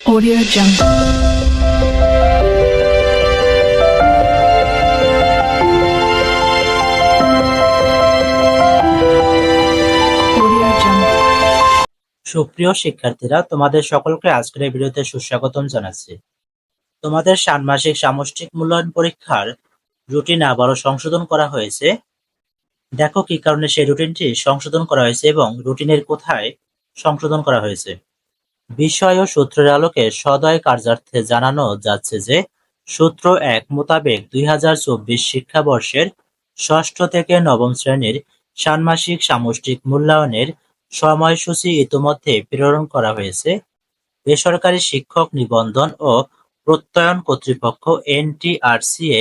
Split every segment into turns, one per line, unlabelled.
Audio Jungle.
সুপ্রিয় শিক্ষার্থীরা, তোমাদের সকলকে আজকের এই ভিডিওতে সুস্বাগতম জানাচ্ছি। তোমাদের ষান্মাসিক সামষ্টিক মূল্যায়ন পরীক্ষার রুটিন আবারও সংশোধন করা হয়েছে। দেখো কি কারণে সেই রুটিনটি সংশোধন করা হয়েছে এবং রুটিনের কোথায় সংশোধন করা হয়েছে। বিষয় ও সূত্রের আলোকে সদয় কার্যার্থে জানানো যাচ্ছে যে, সূত্র এক মোতাবেক দুই হাজার চব্বিশ শিক্ষাবর্ষের ষষ্ঠ থেকে নবম শ্রেণির ষান্মাসিক সামষ্টিক মূল্যায়নের সময়সূচি ইতোমধ্যে প্রেরণ করা হয়েছে। বেসরকারি শিক্ষক নিবন্ধন ও প্রত্যয়ন কর্তৃপক্ষ এনটিআরসিএ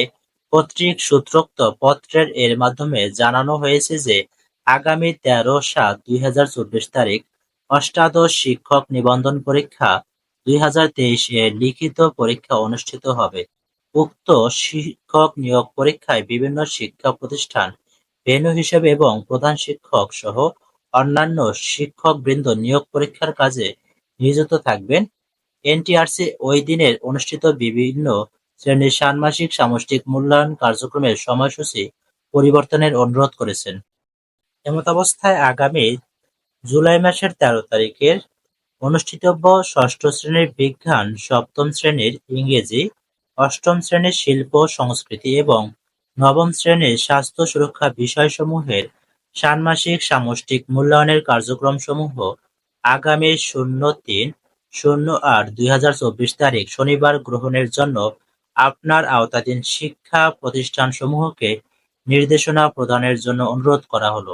কর্তৃক সূত্রোক্ত পত্রের এর মাধ্যমে জানানো হয়েছে যে, আগামী তেরো সাত দুই হাজার চব্বিশ তারিখ অষ্টাদশ শিক্ষক নিবন্ধন পরীক্ষা দুই হাজার তেইশ লিখিত পরীক্ষা অনুষ্ঠিত হবে। উক্ত শিক্ষক নিয়োগ পরীক্ষায় বিভিন্ন শিক্ষা প্রতিষ্ঠান, ভেন্যু হিসেবে এবং প্রধান শিক্ষক সহ অন্যান্য শিক্ষকবৃন্দ নিয়োগ পরীক্ষার কাজে নিয়োজিত থাকবেন। এনটিআরসি ওই দিনের অনুষ্ঠিত বিভিন্ন শ্রেণির ষান্মাসিক সামষ্টিক মূল্যায়ন কার্যক্রমের সময়সূচি পরিবর্তনের অনুরোধ করেছেন। এমতাবস্থায় আগামী জুলাই মাসের তেরো তারিখের অনুষ্ঠিতব্য ষষ্ঠ শ্রেণির বিজ্ঞান সপ্তম শ্রেণির ইংরেজি, অষ্টম শ্রেণির শিল্প, সংস্কৃতি এবং নবম শ্রেণির স্বাস্থ্য সুরক্ষা বিষয়সমূহের ষান্মাসিক সামষ্টিক মূল্যায়নের কার্যক্রমসমূহ আগামী শূন্য তিন শূন্য আট দুই হাজার চব্বিশ তারিখ শনিবার গ্রহণের জন্য আপনার আওতাধীন শিক্ষা প্রতিষ্ঠানসমূহকে নির্দেশনা প্রদানের জন্য অনুরোধ করা হলো।